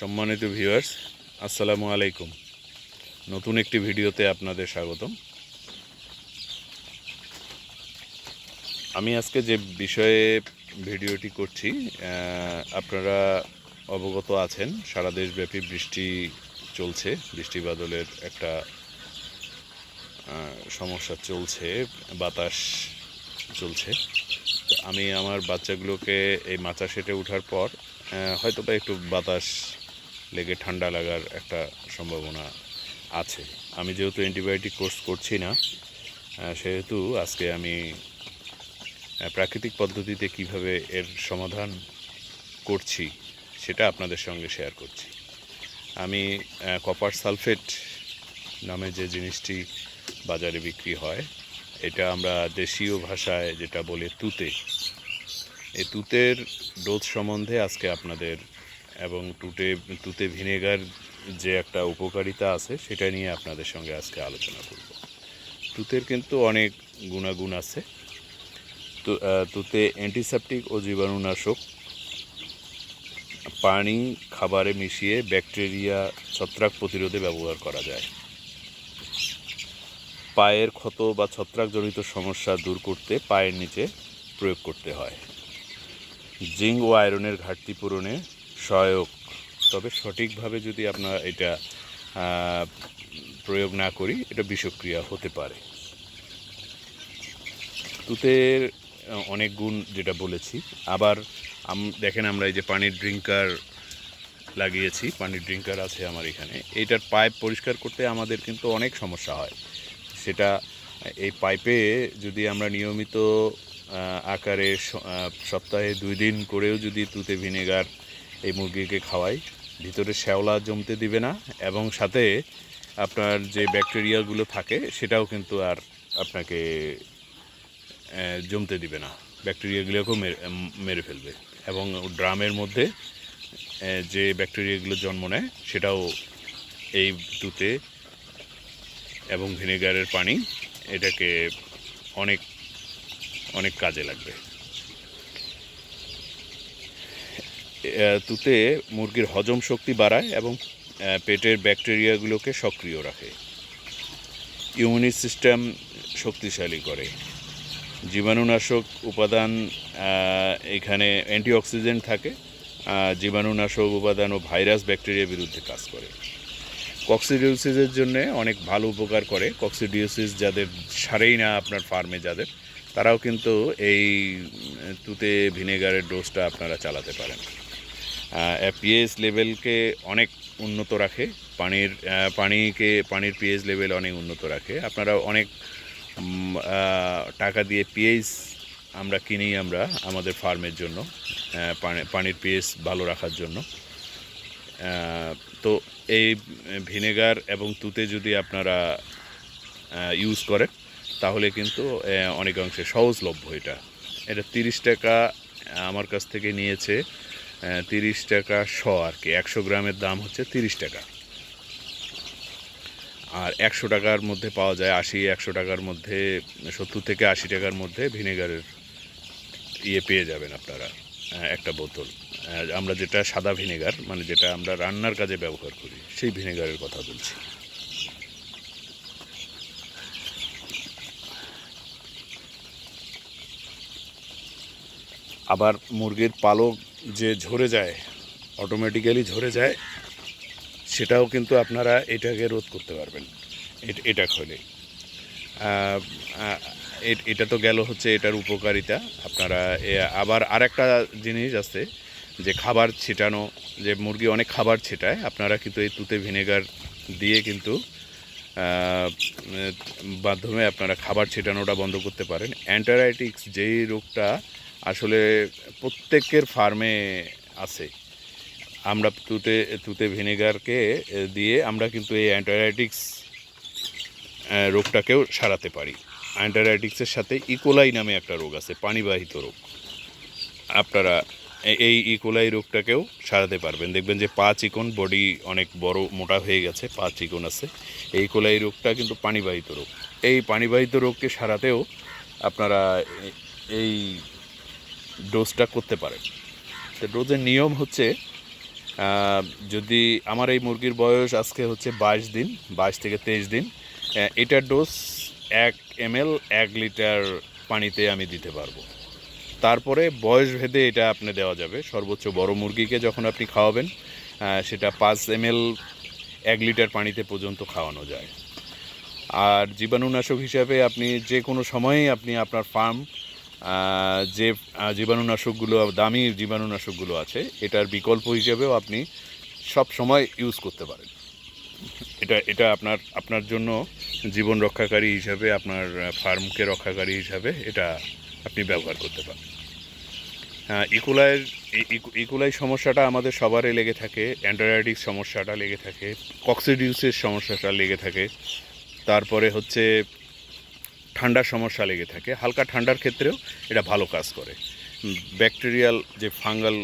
সম্মানিত ভিউয়ার্স, আসসালামু আলাইকুম। নতুন একটি ভিডিওতে আপনাদের স্বাগতম। আমি আজকে যে বিষয়ে ভিডিওটি করছি আপনারা অবগত আছেন, সারা দেশব্যাপী বৃষ্টি চলছে, বৃষ্টি বাদলের একটা সমস্যা চলছে, বাতাস চলছে। আমি আমার বাচ্চাগুলোকে এই মাচা সেটে ওঠার পর হয়তো বা একটু বাতাস লেগে ঠান্ডা লাগার একটা সম্ভাবনা আছে। আমি যেহেতু অ্যান্টিবায়োটিক কোর্স করছি না সেহেতু আজকে আমি প্রাকৃতিক পদ্ধতিতে কীভাবে এর সমাধান করছি সেটা আপনাদের সঙ্গে শেয়ার করছি। আমি কপার সালফেট নামে যে জিনিসটি বাজারে বিক্রি হয়, এটা আমরা দেশীয় ভাষায় যেটা বলে তুতে। এই তুতের ডোজ সম্বন্ধে আজকে আপনাদের এবং টুটে তুতে ভিনেগার যে একটা উপকারিতা আছে, সেটা নিয়ে আপনাদের সঙ্গে আজকে আলোচনা করব। তুতের কিন্তু অনেক গুণাগুণ আছে। তো তুতে অ্যান্টিসেপটিক ও জীবাণুনাশক, পানি খাবারে মিশিয়ে ব্যাকটেরিয়া ছত্রাক প্রতিরোধে ব্যবহার করা যায়। পায়ের ক্ষত বা ছত্রাকজনিত সমস্যা দূর করতে পায়ের নিচে প্রয়োগ করতে হয়। জিঙ্ক ও আয়রনের ঘাটতি পূরণে সহায়ক। তবে সঠিকভাবে যদি আপনার এটা প্রয়োগ না করি, এটা বিষক্রিয়া হতে পারে। তুতের অনেক গুণ যেটা বলেছি। আবার দেখেন আমরা এই যে পানির ড্রিঙ্কার লাগিয়েছি, পানির ড্রিঙ্কার আছে আমার এখানে। এইটার পাইপ পরিষ্কার করতে আমাদের কিন্তু অনেক সমস্যা হয়। সেটা, এই পাইপে যদি আমরা নিয়মিত আকারে সপ্তাহে দুই দিন করেও যদি তুতে ভিনেগার এই মুরগিকে খাওয়াই। ভিতরে শ্যাওলা জমতে দিবে না এবং সাথে আপনার যে ব্যাকটেরিয়াগুলো থাকে সেটাও কিন্তু আর আপনাকে জমতে দিবে না। ব্যাকটেরিয়াগুলোকেও মেরে- মেরে ফেলবে। এবং ড্রামের মধ্যে যে ব্যাকটেরিয়াগুলো জন্ম নেয় সেটাও এই দুতে এবং ভিনেগারের পানি এটাকে অনেক অনেক কাজে লাগবে। তুতে মুরগির হজম শক্তি বাড়ায় এবং পেটের ব্যাকটেরিয়াগুলোকে সক্রিয় রাখে। ইমিউনি সিস্টেম শক্তিশালী করে। জীবাণুনাশক উপাদান এখানে অ্যান্টিঅক্সিডেন্ট থাকে জীবাণুনাশক উপাদান ও ভাইরাস ব্যাকটেরিয়ার বিরুদ্ধে কাজ করে। কক্সিডিওসিসের জন্য অনেক ভালো উপকার করে। কক্সিডিওসিস যাদের সারেই না আপনার ফার্মে যাদের, তারাও কিন্তু এই তুতে ভিনেগারের ডোজটা আপনারা চালাতে পারেন। পিএইচ লেভেলকে অনেক উন্নত রাখে। পানির পানিকে, পানির পিএইচ লেভেল অনেক উন্নত রাখে। আপনারা অনেক টাকা দিয়ে পিএইচ আমরা কিনি আমরা আমাদের ফার্মের জন্য পানির পিএইচ ভালো রাখার জন্য। তো এই ভিনেগার এবং তুতে যদি আপনারা ইউজ করেন, তাহলে কিন্তু অনেকাংশে সহজলভ্য এটা। এটা তিরিশ টাকা আমার কাছ থেকে নিয়েছে। তিরিশ টাকা শ আর কি। একশো গ্রামের দাম হচ্ছে তিরিশ টাকা। আর একশো টাকার মধ্যে পাওয়া যায় আশি, একশো টাকার মধ্যে, সত্তর থেকে আশি টাকার মধ্যে ভিনেগারের ইয়ে পেয়ে যাবেন আপনারা একটা বোতল। আমরা যেটা সাদা ভিনেগার মানে যেটা আমরা রান্নার কাজে ব্যবহার করি, সেই ভিনেগারের কথা বলছি। আবার মুরগির পালক যে ঝরে যায় অটোমেটিক্যালি ঝরে যায়, সেটাও কিন্তু আপনারা এটাকে রোধ করতে পারবেন। এট- খোলে। এটা তো গেল হচ্ছে এটার উপকারিতা। আপনারা আবার আরেকটা জিনিস আছে, যে খাবার ছিটানো, যে মুরগি অনেক খাবার ছেটায়, আপনারা কিন্তু এই তুতে ভিনেগার দিয়ে কিন্তু মাধ্যমে আপনারা খাবার ছেটানোটা বন্ধ করতে পারেন। অ্যান্টারাইটিক্স যেই রোগটা আসলে প্রত্যেকের ফার্মে আছে। আমরা তুতে তুতে ভিনেগারকে দিয়ে আমরা কিন্তু এই অ্যান্টারাইটিক্স রোগটাকেও সারাতে পারি। অ্যান্টারাইটিক্সের সাথে ইকোলাই নামে একটা রোগ আছে, পানিবাহিত রোগ। আপনারা এই ইকোলাই রোগটাকেও সারাতে পারবেন। দেখবেন যে পা চিকন, বডি অনেক বড়, মোটা হয়ে গেছে, পা চিকন আছে। এই ইকোলাই রোগটা কিন্তু পানিবাহিত রোগ। এই পানিবাহিত রোগকে সারাতেও আপনারা এই ডোজটা করতে পারেন। তো ডোজের নিয়ম হচ্ছে যদি আমার এই মুরগির বয়স আজকে হচ্ছে বাইশ দিন, বাইশ থেকে তেইশ দিন এটার ডোজ এক এম এল এক লিটার পানিতে আমি দিতে পারব। তারপরে বয়স ভেদে এটা আপনি দেওয়া যাবে। সর্বোচ্চ বড় মুরগিকে যখন আপনি খাওয়াবেন সেটা পাঁচ এম এল এক লিটার পানিতে পর্যন্ত খাওয়ানো যায়। আর জীবাণুনাশক হিসাবে আপনি যে কোনো সময়েই আপনি আপনার ফার্ম যে জীবাণুনাশকগুলো, দামি জীবাণুনাশকগুলো আছে, এটার বিকল্প হিসেবেও আপনি সব সময় ইউজ করতে পারেন। এটা এটা আপনার আপনার জন্য জীবন রক্ষাকারী হিসাবে, আপনার ফার্মকে রক্ষাকারী হিসাবে এটা আপনি ব্যবহার করতে পারেন। হ্যাঁ ইকুলাইয়ের ইকুলাই সমস্যাটা আমাদের সবারই লেগে থাকে অ্যান্টারাইটিক সমস্যাটা লেগে থাকে কক্সিডিউসের সমস্যাটা লেগে থাকে, তারপরে হচ্ছে ঠান্ডার সমস্যা লেগে থাকে। হালকা ঠান্ডার ক্ষেত্রেও এটা ভালো কাজ করে। ব্যাকটেরিয়াল যে ফাঙ্গাল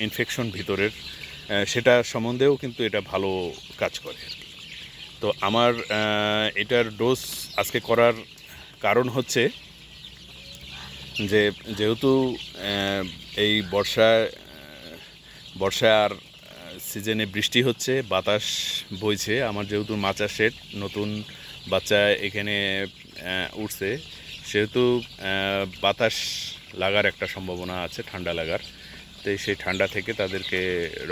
ইনফেকশন ভিতরের সেটা সম্বন্ধেও কিন্তু এটা ভালো কাজ করে আর কি। তো আমার এটার ডোজ আজকে করার কারণ হচ্ছে যে যেহেতু এই বর্ষা আহ, আর সিজনে বৃষ্টি হচ্ছে বাতাস বইছে আমার যেহেতু মাচা শেড নতুন বাচ্চা এখানে উঠছে। সেহেতু বাতাস লাগার একটা সম্ভাবনা আছে, ঠান্ডা লাগার। তো সেই ঠান্ডা থেকে তাদেরকে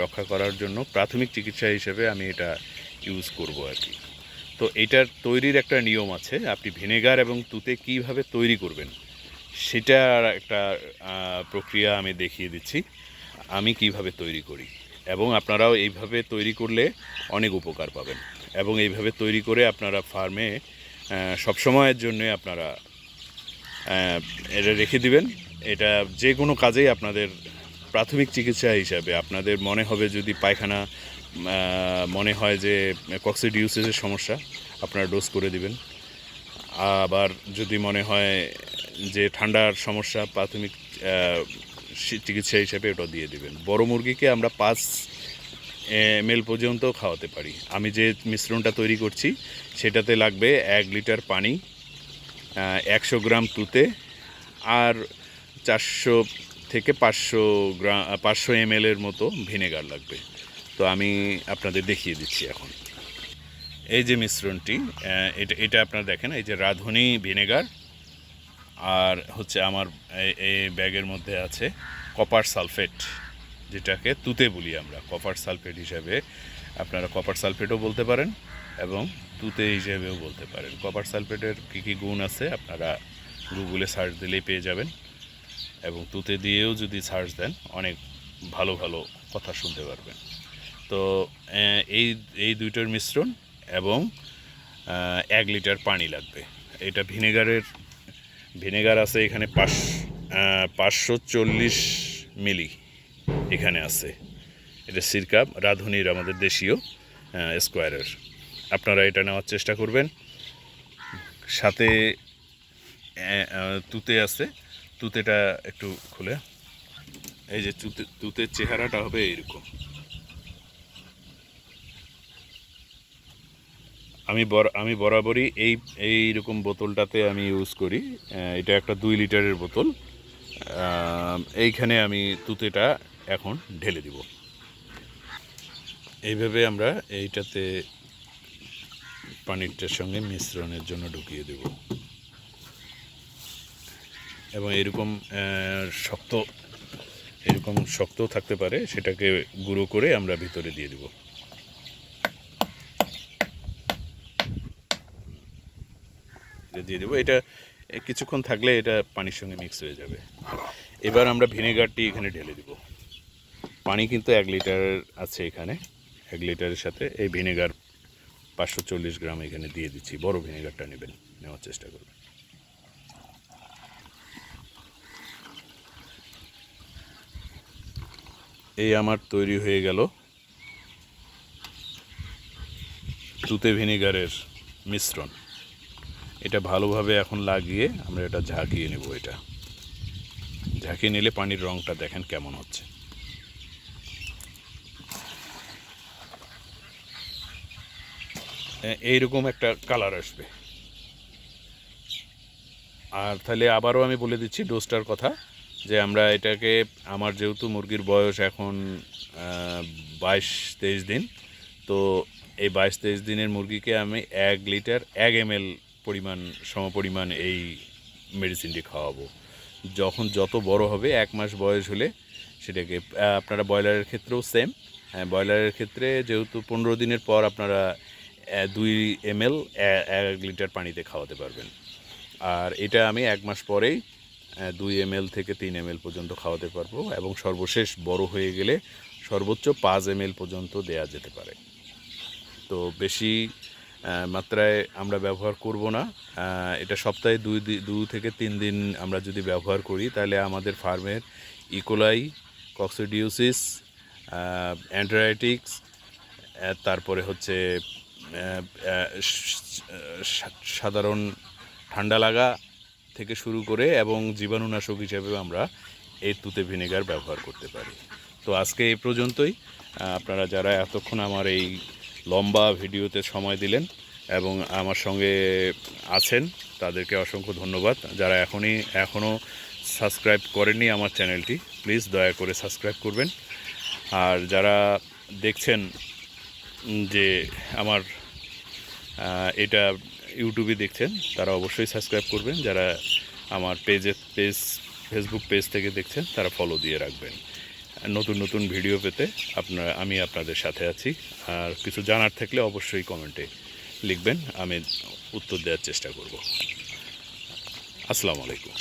রক্ষা করার জন্য প্রাথমিক চিকিৎসা হিসেবে আমি এটা ইউজ করব আর কি। তো এটার তৈরির একটা নিয়ম আছে, আপনি ভিনেগার এবং তুতে কীভাবে তৈরি করবেন, সেটার একটা প্রক্রিয়া আমি দেখিয়ে দিচ্ছি, আমি কীভাবে তৈরি করি। এবং আপনারাও এইভাবে তৈরি করলে অনেক উপকার পাবেন। এবং এইভাবে তৈরি করে আপনারা ফার্মে সবসময়ের জন্য আপনারা এটা রেখে দিবেন। এটা যে কোনো কাজেই আপনাদের প্রাথমিক চিকিৎসা হিসাবে আপনাদের মনে হবে যদি পায়খানা মনে হয় যে কক্সিডিউসেসের সমস্যা, আপনারা ডোজ করে দিবেন। আবার যদি মনে হয় যে ঠান্ডার সমস্যা, প্রাথমিক চিকিৎসা হিসেবে ওটা দিয়ে দিবেন। বড় মুরগিকে আমরা পাঁচ এমএল পর্যন্ত খাওয়াতে পারি। আমি যে মিশ্রণটা তৈরি করছি, সেটাতে লাগবে এক লিটার পানি একশো গ্রাম তুতে আর চারশো থেকে পাঁচশো গ্রাম পাঁচশো এমএলের মতো ভিনেগার লাগবে। তো আমি আপনাদের দেখিয়ে দিচ্ছি এখন। এই যে মিশ্রণটি এটা এটা আপনারা দেখেন, এই যে রাঁধুনি ভিনেগার আর হচ্ছে আমার এই ব্যাগের মধ্যে আছে কপার সালফেট। যেটাকে তুতে বলি আমরা, কপার সালফেট হিসাবে আপনারা কপার সালফেটও বলতে পারেন এবং তুতে হিসেবেও বলতে পারেন। কপার সালফেটের কী কী গুণ আছে আপনারা গুগলে সার্চ দিলেই পেয়ে যাবেন এবং তুতে দিয়েও যদি সার্চ দেন অনেক ভালো ভালো কথা শুনতে পারবেন। তো এই এই দুইটার মিশ্রণ এবং এক লিটার পানি লাগবে। এটা ভিনেগারের, ভিনেগার আছে এখানে পাঁচ পাঁচশো চল্লিশ মিলি এখানে আছে। এটা সিরকাপ রাঁধুনির আমাদের দেশীয় স্কোয়ারের। আপনারা এটা নেওয়ার চেষ্টা করবেন। সাথে তুতে আছে। তুতেটা একটু খুলে। এই যে তুতে তুতের চেহারাটা হবে এরকম আমি আমি বরাবরই এই এই রকম বোতলটাতে আমি ইউজ করি। এটা একটা দুই লিটারের বোতল। এইখানে আমি তুতেটা এখন ঢেলে দিব। এইভাবে আমরা এইটাতে পানিরটার সঙ্গে মিশ্রণের জন্য ঢুকিয়ে দেব। এবং এরকম শক্ত এরকম শক্ত থাকতে পারে, সেটাকে গুঁড়ো করে আমরা ভিতরে দিয়ে দেবো। দিয়ে দেবো। এটা কিছুক্ষণ থাকলে এটা পানির সঙ্গে মিক্স হয়ে যাবে। এবার আমরা ভিনেগারটি এখানে ঢেলে দিব। পানি কিন্তু এক লিটার আছে এখানে। এক লিটারের সাথে এই ভিনেগার পাঁচশো চল্লিশ গ্রাম এখানে দিয়ে দিচ্ছি। বড় ভিনেগারটা নেবেন, নেওয়ার চেষ্টা করবেন। এই আমার তৈরি হয়ে গেল তুতে ভিনেগারের মিশ্রণ। এটা ভালোভাবে এখন লাগিয়ে আমরা এটা ঝাঁকিয়ে নেব এটা। ঝাঁকিয়ে নিলে পানির রঙটা দেখেন কেমন হচ্ছে। এইরকম একটা কালার আসবে। আর তাহলে আবারও আমি বলে দিচ্ছি ডোজটার কথা, যে আমরা এটাকে, আমার যেহেতু মুরগির বয়স এখন বাইশ তেইশ দিন, তো এই বাইশ তেইশ দিনের মুরগিকে আমি এক লিটার, এক এম পরিমাণ, সমপরিমাণ এই মেডিসিনটি খাওয়াবো। যখন যত বড় হবে, এক মাস বয়স হলে সেটাকে আপনারা ব্রয়লারের ক্ষেত্রেও সেম হ্যাঁ ব্রয়লারের ক্ষেত্রে যেহেতু পনেরো দিনের পর আপনারা দুই এম এল এক লিটার পানিতে খাওয়াতে পারবেন। আর এটা আমি এক মাস পরেই দুই এম থেকে তিন এম পর্যন্ত খাওয়াতে পারব এবং সর্বশেষ বড় হয়ে গেলে সর্বোচ্চ পাঁচ এম পর্যন্ত দেয়া যেতে পারে। তো বেশি মাত্রায় আমরা ব্যবহার করব না। এটা সপ্তাহে দুই দু থেকে তিন দিন আমরা যদি ব্যবহার করি, তাহলে আমাদের ফার্মের ইকোলাই কক্সিডিউসিস অ্যান্টারাইটিক্স তারপরে হচ্ছে সাধারণ ঠান্ডা লাগা থেকে শুরু করে এবং জীবাণুনাশক হিসেবেও আমরা এই তুতে ভিনেগার ব্যবহার করতে পারি। তো আজকে এই পর্যন্তই। আপনারা যারা এতক্ষণ আমার এই লম্বা ভিডিওতে সময় দিলেন এবং আমার সঙ্গে আছেন, তাদেরকে অসংখ্য ধন্যবাদ। যারা এখনই, এখনও সাবস্ক্রাইব করেননি আমার চ্যানেলটি, প্লিজ দয়া করে সাবস্ক্রাইব করবেন। আর যারা দেখছেন যে আমার এটা ইউটিউবে দেখছেন, তারা অবশ্যই সাবস্ক্রাইব করবেন। যারা আমার পেজে, পেজ ফেসবুক পেজ থেকে দেখছেন, তারা ফলো দিয়ে রাখবেন। নতুন নতুন ভিডিও পেতে আপনার, আমি আপনাদের সাথে আছি। আর কিছু জানার থাকলে অবশ্যই কমেন্টে লিখবেন, আমি উত্তর দেওয়ার চেষ্টা করব। আসসালামু আলাইকুম।